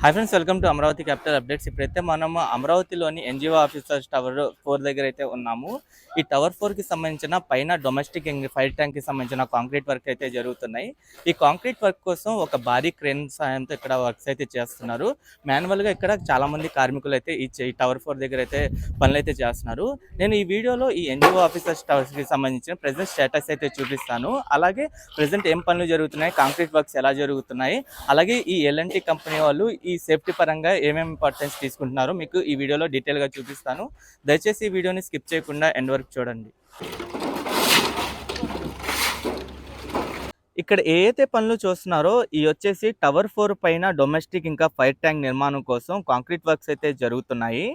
Hi friends welcome to Amaravati capital updates. ఇప్పుడైతే మనము అమరావతిలోని ఎన్జిఓ ఆఫీసర్స్ టవర్ ఫోర్ దగ్గర అయితే ఉన్నాము. ఈ టవర్ ఫోర్కి సంబంధించిన పైన డొమెస్టిక్ ఇంగ్ ఫైర్ ట్యాంక్‌కి సంబంధించిన కాంక్రీట్ వర్క్ అయితే జరుగుతున్నాయి. ఈ కాంక్రీట్ వర్క్ కోసం ఒక భారీ క్రేన్ సాయంతో ఇక్కడ వర్క్స్ అయితే చేస్తున్నారు. మాన్యువల్‌గా ఇక్కడ చాలా మంది కార్మికులు అయితే ఈ టవర్ ఫోర్ దగ్గర అయితే పనులైతే చేస్తున్నారు. నేను ఈ వీడియోలో ఈ ఎన్జిఓ ఆఫీసర్స్ టవర్స్‌కి సంబంధించిన ప్రజెంట్ స్టేటస్ అయితే చూపిస్తాను. అలాగే ప్రజెంట్ ఏం పనులు జరుగుతున్నాయి, కాంక్రీట్ వర్క్స్ ఎలా జరుగుతున్నాయి, అలాగే ఈ ఎల్ఎన్‌టీ కంపెనీ వాళ్ళు ఈ సేఫ్టీ పరంగా ఏమేమి ఇంపార్టెన్స్ తీసుకుంటున్నారో మీకు ఈ వీడియోలో డీటెయిల్‌గా చూపిస్తాను. దయచేసి ఈ వీడియోని స్కిప్ చేయకుండా ఎండ్ వరకు చూడండి. ఇక్కడ ఏదైతే పనులు చూస్తున్నారో ఈ వచ్చేసి టవర్ ఫోర్ పైన డొమెస్టిక్ ఇంకా ఫైర్ ట్యాంక్ నిర్మాణం కోసం కాంక్రీట్ వర్క్స్ అయితే జరుగుతున్నాయి.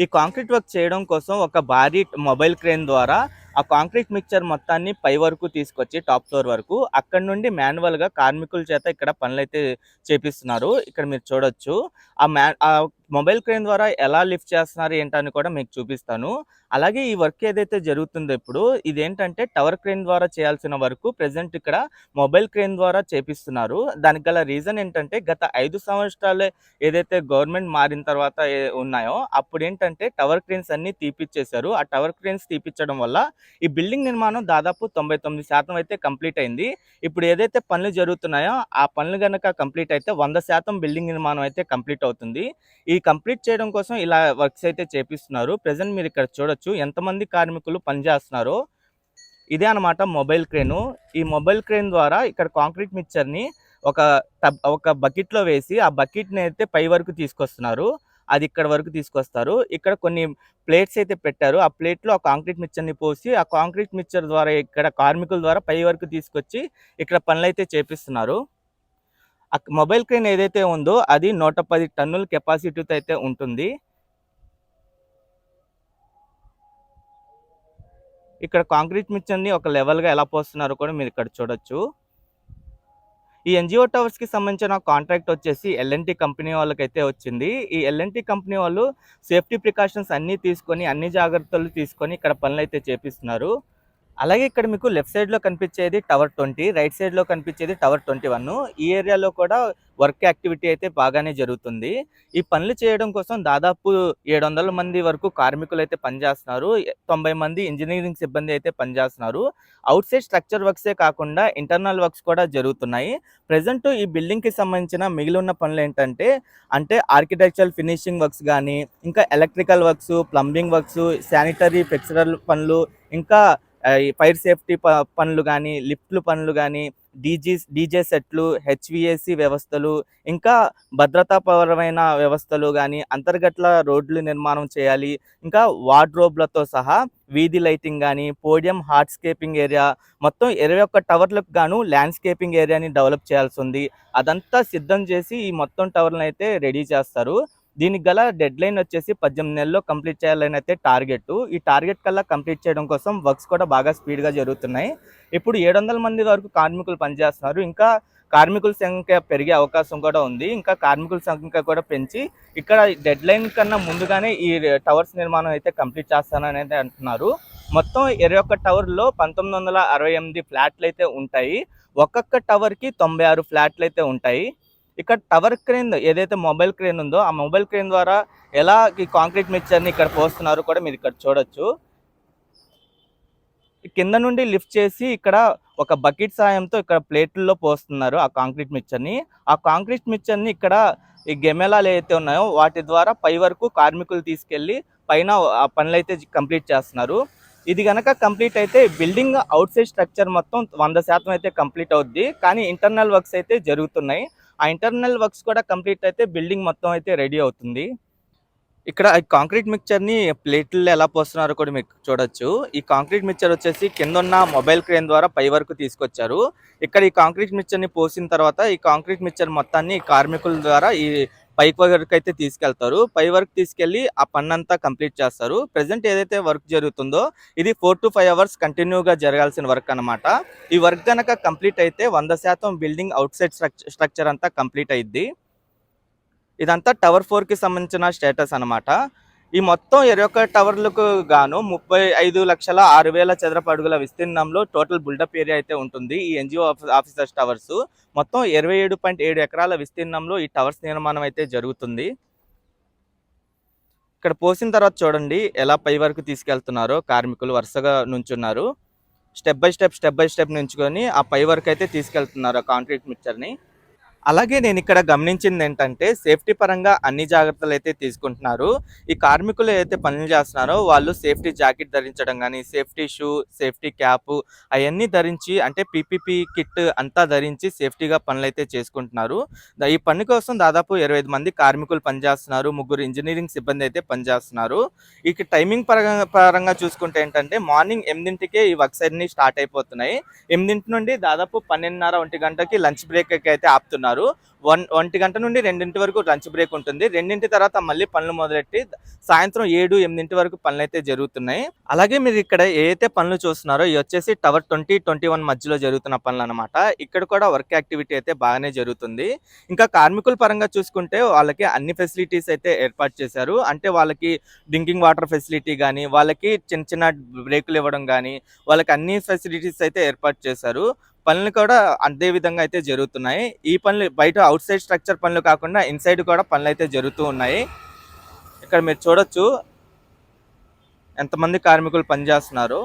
ఈ కాంక్రీట్ వర్క్ చేయడం కోసం ఒక భారీ మొబైల్ క్రేన్ ద్వారా ఆ కాంక్రీట్ మిక్చర్ మొత్తాన్ని పై వరకు తీసుకొచ్చి టాప్ ఫ్లోర్ వరకు అక్కడ నుండి మాన్యువల్‌గా కార్మికుల చేత ఇక్కడ పనులైతే చేపిస్తున్నారు. ఇక్కడ మీరు చూడొచ్చు. ఆ మ్యా ఆ మొబైల్ క్రేన్ ద్వారా ఎలా లిఫ్ట్ చేస్తున్నారు ఏంటని కూడా మీకు చూపిస్తాను. అలాగే ఈ వర్క్ ఏదైతే జరుగుతుందో ఇప్పుడు ఇదేంటంటే టవర్ క్రేన్ ద్వారా చేయాల్సిన వరకు ప్రజెంట్ ఇక్కడ మొబైల్ క్రేన్ ద్వారా చేపిస్తున్నారు. దానికి గల రీజన్ ఏంటంటే గత ఐదు సంవత్సరాలే ఏదైతే గవర్నమెంట్ మారిన తర్వాత ఏ ఉన్నాయో ఏంటంటే టవర్ క్రేన్స్ అన్ని తీపిచ్చేశారు. ఆ టవర్ క్రేన్స్ తీపిచ్చడం వల్ల ఈ బిల్డింగ్ నిర్మాణం దాదాపు 99% అయితే కంప్లీట్ అయింది. ఇప్పుడు ఏదైతే పనులు జరుగుతున్నాయో ఆ పనులు కనుక కంప్లీట్ అయితే 100% బిల్డింగ్ నిర్మాణం అయితే కంప్లీట్ అవుతుంది. ఈ కంప్లీట్ చేయడం కోసం ఇలా వర్క్స్ అయితే చేపిస్తున్నారు. ప్రజెంట్ మీరు ఇక్కడ చూడొచ్చు ఎంతమంది కార్మికులు పని చేస్తున్నారో. ఇదే అన్నమాట మొబైల్ క్రేను. ఈ మొబైల్ క్రేన్ ద్వారా ఇక్కడ కాంక్రీట్ మిక్చర్‌ని ఒక ఒక బకెట్‌లో వేసి ఆ బకెట్‌ని అయితే పై వరకు తీసుకొస్తున్నారు. అది ఇక్కడ వరకు తీసుకొస్తారు. ఇక్కడ కొన్ని ప్లేట్స్ అయితే పెట్టారు. ఆ ప్లేట్‌లో ఆ కాంక్రీట్ మిక్చర్‌ని పోసి ఆ కాంక్రీట్ మిక్చర్ ద్వారా ఇక్కడ కార్మికుల ద్వారా పై వరకు తీసుకొచ్చి ఇక్కడ పనులైతే చేపిస్తున్నారు. మొబైల్ క్రేన్ ఏదైతే ఉందో అది 110 టన్నుల కెపాసిటీతో అయితే ఉంటుంది. ఇక్కడ కాంక్రీట్ మిక్చర్‌ని ఒక లెవెల్‌గా ఎలా పోస్తున్నారో కూడా మీరు ఇక్కడ చూడొచ్చు. ఈ ఎన్జిఓ టవర్స్‌కి సంబంధించిన కాంట్రాక్ట్ వచ్చేసి ఎల్ఎన్‌టీ కంపెనీ వాళ్ళకైతే వచ్చింది. ఈ ఎల్ఎన్‌టీ కంపెనీ వాళ్ళు సేఫ్టీ ప్రికాషన్స్ అన్నీ తీసుకొని, అన్ని జాగ్రత్తలు తీసుకొని ఇక్కడ పనులైతే చేపిస్తున్నారు. అలాగే ఇక్కడ మీకు లెఫ్ట్ సైడ్‌లో కనిపించేది టవర్ 20, రైట్ సైడ్‌లో కనిపించేది టవర్ 21. ఈ ఏరియాలో కూడా వర్క్ యాక్టివిటీ అయితే బాగానే జరుగుతుంది. ఈ పనులు చేయడం కోసం దాదాపు 700 మంది వరకు కార్మికులు అయితే పనిచేస్తున్నారు. 90 మంది ఇంజనీరింగ్ సిబ్బంది అయితే పనిచేస్తున్నారు. ఔట్‌సైడ్ స్ట్రక్చర్ వర్క్సే కాకుండా ఇంటర్నల్ వర్క్స్ కూడా జరుగుతున్నాయి. ప్రజెంట్ ఈ బిల్డింగ్‌కి సంబంధించిన మిగిలిన పనులు ఏంటంటే అంటే ఆర్కిటెక్చరల్ ఫినిషింగ్ వర్క్స్ కానీ ఇంకా electrical works, plumbing works, sanitary fixtural పనులు, ఇంకా ఫైర్ సేఫ్టీ ప పనులు కానీ లిఫ్ట్‌లు పనులు కానీ డీజీస్ డీజే సెట్‌లు, హెచ్విఏసి వ్యవస్థలు, ఇంకా భద్రతాపరమైన వ్యవస్థలు కానీ అంతర్గత రోడ్లు నిర్మాణం చేయాలి. ఇంకా వార్డ్‌రోబ్‌లతో సహా వీధి లైటింగ్ కానీ పోడియం హార్డ్‌స్కేపింగ్ ఏరియా మొత్తం 21 టవర్‌లకు గాను ల్యాండ్‌స్కేపింగ్ ఏరియాని డెవలప్ చేయాల్సి ఉంది అదంతా సిద్ధం చేసి ఈ మొత్తం టవర్‌లనైతే రెడీ చేస్తారు. దీనికి గల డెడ్‌లైన్ వచ్చేసి 18 నెలల్లో కంప్లీట్ చేయాలని అయితే టార్గెట్ ఈ టార్గెట్ కల్లా కంప్లీట్ చేయడం కోసం వర్క్స్ కూడా బాగా స్పీడ్‌గా జరుగుతున్నాయి. ఇప్పుడు 700 మంది వరకు కార్మికులు పనిచేస్తున్నారు. ఇంకా కార్మికుల సంఖ్య పెరిగే అవకాశం కూడా ఉంది. ఇంకా కార్మికుల సంఖ్య కూడా పెంచి ఇక్కడ డెడ్‌లైన్ కన్నా ముందుగానే ఈ టవర్స్ నిర్మాణం అయితే కంప్లీట్ చేస్తానని అయితే అంటున్నారు. మొత్తం 21 టవర్‌లో 1968 ఫ్లాట్‌లయితే ఉంటాయి. ఒక్కొక్క టవర్‌కి తొంభై ఆరు ఫ్లాట్లు అయితే ఉంటాయి. ఇక్కడ టవర్ క్రేన్ ఏదైతే మొబైల్ క్రేన్ ఉందో ఆ మొబైల్ క్రేన్ ద్వారా ఎలా ఈ కాంక్రీట్ మిక్చర్‌ని ఇక్కడ పోస్తున్నారో కూడా మీరు ఇక్కడ చూడొచ్చు. కింద నుండి లిఫ్ట్ చేసి ఇక్కడ ఒక బకెట్ సాయంతో ఇక్కడ ప్లేట్లలో పోస్తున్నారు ఆ కాంక్రీట్ మిక్చర్‌ని. ఆ కాంక్రీట్ మిక్చర్‌ని ఇక్కడ ఈ గెమెలాలు ఏవైతే ఉన్నాయో వాటి ద్వారా పై వరకు కార్మికులు తీసుకెళ్ళి పైన ఆ పనులైతే కంప్లీట్ చేస్తున్నారు. ఇది కనుక కంప్లీట్ అయితే బిల్డింగ్ ఔట్‌సైడ్ స్ట్రక్చర్ మొత్తం 100% అయితే కంప్లీట్ అవుద్ది. కానీ ఇంటర్నల్ వర్క్స్ అయితే జరుగుతున్నాయి. ఆ ఇంటర్నల్ వర్క్స్ కూడా కంప్లీట్ అయితే బిల్డింగ్ మొత్తం అయితే రెడీ అవుతుంది. ఇక్కడ ఈ కాంక్రీట్ మిక్చర్‌ని ప్లేట్లు ఎలా పోస్తున్నారో కూడా మీకు చూడొచ్చు. ఈ కాంక్రీట్ మిక్చర్ వచ్చేసి కింద ఉన్న మొబైల్ క్రేన్ ద్వారా పై వరకు తీసుకొచ్చారు. ఇక్కడ ఈ కాంక్రీట్ మిక్చర్‌ని పోసిన తర్వాత ఈ కాంక్రీట్ మిక్చర్ మొత్తాన్ని కార్మికుల ద్వారా ఈ పైకి అయితే తీసుకెళ్తారు. పై వరకు తీసుకెళ్ళి ఆ పనంతా కంప్లీట్ చేస్తారు. ప్రజెంట్ ఏదైతే వర్క్ జరుగుతుందో ఇది 4-5 అవర్స్ కంటిన్యూగా జరగాల్సిన వర్క్ అన్నమాట. ఈ వర్క్ గనక కంప్లీట్ అయితే 100% బిల్డింగ్ అవుట్ స్ట్రక్ స్ట్రక్చర్ అంతా కంప్లీట్ అయిద్ది. ఇదంతా టవర్ ఫోర్కి సంబంధించిన స్టేటస్ అన్నమాట. ఈ మొత్తం ఇరవై ఒక్క టవర్లకు గాను ముప్పై ఐదు లక్షల ఆరు వేల చదరపు అడుగుల విస్తీర్ణంలో టోటల్ బిల్డప్ ఏరియా అయితే ఉంటుంది. ఈ ఎన్జిఓ ఆఫీసర్స్ టవర్స్ మొత్తం ఇరవై ఏడు పాయింట్ ఏడు ఎకరాల విస్తీర్ణంలో ఈ టవర్స్ నిర్మాణం అయితే జరుగుతుంది. ఇక్కడ పోసిన తర్వాత చూడండి ఎలా పై వరకు తీసుకెళ్తున్నారో కార్మికులు వరుసగా నుంచున్నారు. Step by step step by step నుంచుకొని ఆ పై వరకు అయితే తీసుకెళ్తున్నారు ఆ కాంక్రీట్ మిక్చర్ని అలాగే నేను ఇక్కడ గమనించింది ఏంటంటే సేఫ్టీ పరంగా అన్ని జాగ్రత్తలు అయితే తీసుకుంటున్నారు. ఈ కార్మికులు ఏదైతే పనులు చేస్తున్నారో వాళ్ళు సేఫ్టీ జాకెట్ ధరించడం కానీ సేఫ్టీ షూ సేఫ్టీ క్యాప్ అవన్నీ ధరించి అంటే పీపీపీ కిట్ అంతా ధరించి సేఫ్టీగా పనులు అయితే చేసుకుంటున్నారు ఈ పని కోసం దాదాపు ఇరవై మంది కార్మికులు పనిచేస్తున్నారు. ముగ్గురు ఇంజనీరింగ్ సిబ్బంది అయితే పనిచేస్తున్నారు. ఇక టైమింగ్ పరంగా పరంగా చూసుకుంటే ఏంటంటే మార్నింగ్ ఎనిమిదింటికే ఈ వర్క్స్ అన్ని స్టార్ట్ అయిపోతున్నాయి. ఎనిమిదింటి నుండి దాదాపు పన్నెండున్నర ఒంటి గంటకి లంచ్ బ్రేక్ అయితే ఆపుతున్నారు. వన్ ఒంటి గంట నుండి రెండింటి వరకు లంచ్ బ్రేక్ ఉంటుంది. రెండింటి తర్వాత మళ్ళీ పనులు మొదలెట్టి సాయంత్రం ఏడు ఎనిమిదింటి వరకు పనులు అయితే జరుగుతున్నాయి. అలాగే మీరు ఇక్కడ ఏదైతే పనులు చూస్తున్నారో ఇవి వచ్చేసి టవర్ ట్వంటీ ట్వంటీ వన్ మధ్యలో జరుగుతున్న పనులు అనమాట ఇక్కడ కూడా వర్క్ యాక్టివిటీ అయితే బాగానే జరుగుతుంది. ఇంకా కార్మికుల పరంగా చూసుకుంటే వాళ్ళకి అన్ని ఫెసిలిటీస్ అయితే ఏర్పాటు చేశారు. అంటే వాళ్ళకి డ్రింకింగ్ వాటర్ ఫెసిలిటీ కానీ వాళ్ళకి చిన్న చిన్న బ్రేకులు ఇవ్వడం కానీ వాళ్ళకి అన్ని ఫెసిలిటీస్ అయితే ఏర్పాటు చేశారు. పనులు కూడా అదే విధంగా అయితే జరుగుతున్నాయి. ఈ పనులు బయట అవుట్ సైడ్ స్ట్రక్చర్ పనులు కాకుండా ఇన్సైడ్ కూడా పనులు అయితే జరుగుతూ ఉన్నాయి. ఇక్కడ మీరు చూడొచ్చు ఎంతమంది కార్మికులు పనిచేస్తున్నారు.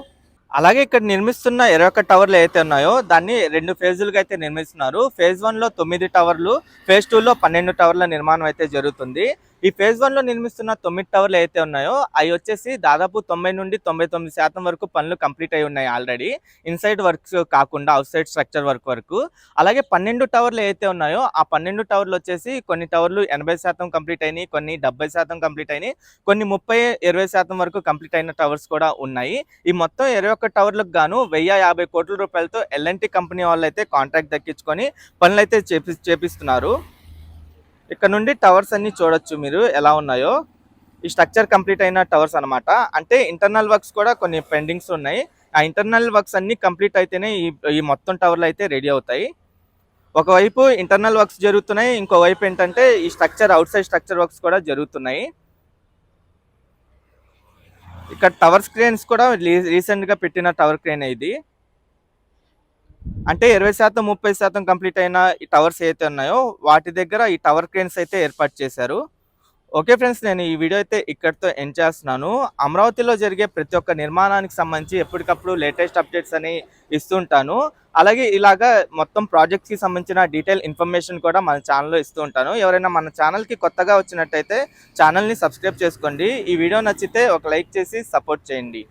అలాగే ఇక్కడ నిర్మిస్తున్న ఇరవై ఒక్క టవర్లు అయితే ఉన్నాయో దాన్ని రెండు ఫేజులుగా అయితే నిర్మిస్తున్నారు. ఫేజ్ వన్లో తొమ్మిది టవర్లు ఫేజ్ టూ లో పన్నెండు టవర్ల నిర్మాణం అయితే జరుగుతుంది. ఈ ఫేజ్ వన్లో నిర్మిస్తున్న తొమ్మిది టవర్లు అయితే ఉన్నాయో అవి వచ్చేసి దాదాపు తొంభై నుండి తొంభై తొమ్మిది శాతం వరకు పనులు కంప్లీట్ అయి ఉన్నాయి ఆల్రెడీ. ఇన్సైడ్ వర్క్స్ కాకుండా అవుట్ సైడ్ స్ట్రక్చర్ వర్క్ వరకు. అలాగే పన్నెండు టవర్లు అయితే ఉన్నాయో ఆ పన్నెండు టవర్లు వచ్చేసి కొన్ని టవర్లు ఎనభై శాతం కంప్లీట్ అయినాయి కొన్ని డెబ్బై శాతం కంప్లీట్ అయినాయి కొన్ని ముప్పై ఇరవై శాతం వరకు కంప్లీట్ అయిన టవర్స్ కూడా ఉన్నాయి. ఈ మొత్తం ఇరవై ఒక్క టవర్లకు గాను వెయ్యి యాభై కోట్ల రూపాయలతో ఎల్ఎన్టీ కంపెనీ వాళ్ళు అయితే కాంట్రాక్ట్ దక్కించుకొని పనులు అయితే చేపి చేపిస్తున్నారు. ఇక్కడ నుండి టవర్స్ అన్ని చూడొచ్చు మీరు ఎలా ఉన్నాయో. ఈ స్ట్రక్చర్ కంప్లీట్ అయిన టవర్స్ అనమాట అంటే ఇంటర్నల్ వర్క్స్ కూడా కొన్ని పెండింగ్స్ ఉన్నాయి. ఆ ఇంటర్నల్ వర్క్స్ అన్ని కంప్లీట్ అయితేనే ఈ ఈ మొత్తం టవర్లు అయితే రెడీ అవుతాయి. ఒకవైపు ఇంటర్నల్ వర్క్స్ జరుగుతున్నాయి ఇంకోవైపు ఏంటంటే ఈ structure outside structure works కూడా జరుగుతున్నాయి. ఇక్కడ టవర్ క్రేన్స్ కూడా రీసెంట్గా పెట్టిన టవర్ క్రేన్ ఇది. అంటే ఇరవై శాతం ముప్పై శాతం కంప్లీట్ అయిన ఈ టవర్స్ ఏవైతే ఉన్నాయో వాటి దగ్గర ఈ టవర్ క్రేన్స్ అయితే ఏర్పాటు చేశారు. ఓకే ఫ్రెండ్స్ నేను ఈ వీడియో అయితే ఇక్కడితో ఎండ్ చేస్తున్నాను. అమరావతిలో జరిగే ప్రతి ఒక్క నిర్మాణానికి సంబంధించి ఎప్పటికప్పుడు లేటెస్ట్ అప్డేట్స్ అని ఇస్తుంటాను. అలాగే ఇలాగా మొత్తం ప్రాజెక్ట్స్కి సంబంధించిన డీటెయిల్ ఇన్ఫర్మేషన్ కూడా మన ఛానల్లో ఇస్తూ ఉంటాను. ఎవరైనా మన ఛానల్కి కొత్తగా వచ్చినట్టయితే ఛానల్ని సబ్స్క్రైబ్ చేసుకోండి. ఈ వీడియో నచ్చితే ఒక లైక్ చేసి సపోర్ట్ చేయండి.